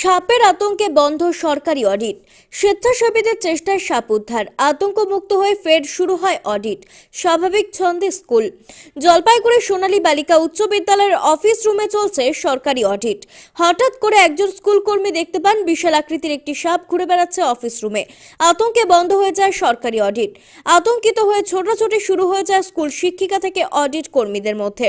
সাপের আতঙ্কে বন্ধ সরকারি অডিট। স্বেচ্ছাসেবীদের চেষ্টায় সাপ উদ্ধার। আতঙ্কমুক্ত হয়ে ফের শুরু হয় অডিট। স্বাভাবিক ছন্দে স্কুল। জলপাইগুড়ি সোনালী বালিকা উচ্চ বিদ্যালয়ের অফিস রুমে চলছে সরকারি অডিট। হঠাৎ করে একজন স্কুল কর্মী দেখতে পান বিশাল আকৃতির একটি সাপ ঘুরে বেড়াচ্ছে অফিস রুমে। আতঙ্কে বন্ধ হয়ে যায় সরকারি অডিট। আতঙ্কিত হয়ে ছোটাছুটি শুরু হয়ে যায় স্কুল শিক্ষিকা থেকে অডিট কর্মীদের মধ্যে।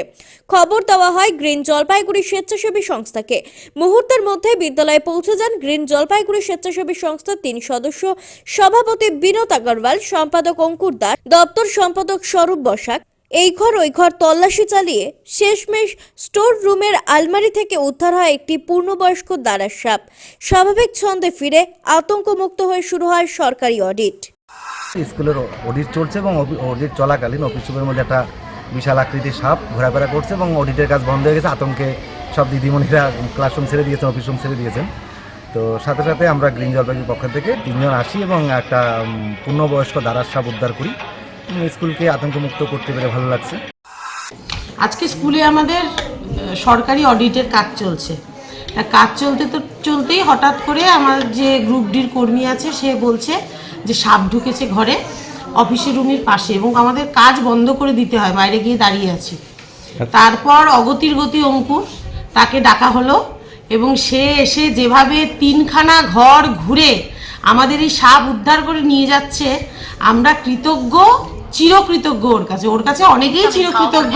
খবর দেওয়া হয় গ্রিন জলপাইগুড়ি স্বেচ্ছাসেবী সংস্থাকে। মুহূর্তের মধ্যে বিদ্যালয়ে পৌঁছে যান গ্রিন জলপাইগুড়ি স্বেচ্ছাসেবী সংস্থার তিন সদস্য। সভাপতি বিনোদ আগরওয়াল, সম্পাদক অঙ্কুর দাস, দপ্তর সম্পাদক স্বরূপ বসাক। এই ঘর, ওই ঘর তল্লাশি চালিয়ে শেষমেশ স্টোর রুমের আলমারি থেকে উদ্ধার হয় একটি পূর্ণবয়স্ক দাঁড়ার সাপ। স্বাভাবিক ছন্দে ফিরে আতঙ্কমুক্ত হয়ে শুরু হয় সরকারি অডিট। স্কুলের অডিট চলছে এবং অডিট চলাকালীন অফিস রুমের মধ্যে একটা বিশাল আকৃতির সাপ ঘোরাফেরা করছে এবং অডিটের কাজ বন্ধ হয়ে গেছে, আতঙ্কে সব দিদিমণিরা ক্লাসরুম ছেড়ে দিয়েছেন অফিস রুম ছেড়ে দিয়েছেন। তো সাথে সাথে আমরা গ্রিন জলপাইগুড়ির পক্ষ থেকে তিনজন আসি এবং একটা পূর্ণবয়স্ক দাঁড়ার সাপ উদ্ধার করি। স্কুলকে আতঙ্কমুক্ত করতে পেরে ভালো লাগছে। আজকে স্কুলে আমাদের সরকারি অডিটের কাজ চলছে। কাজ চলতে তো চলতেই হঠাৎ করে আমার যে গ্রুপ ডির কর্মী আছে সে বলছে যে সাপ ঢুকেছে ঘরে অফিসের রুমের পাশে এবং আমাদের কাজ বন্ধ করে দিতে হয় বাইরে গিয়ে দাঁড়িয়ে আছি। তারপর অগতির গতি অঙ্কুর তাকে ডাকা হলো এবং সে এসে যেভাবে তিনখানা ঘর ঘুরে আমাদের এই সাপ উদ্ধার করে নিয়ে যাচ্ছে আমরা কৃতজ্ঞ চিরকৃতজ্ঞ ওর কাছে। ওর কাছে অনেকেই চিরকৃতজ্ঞ।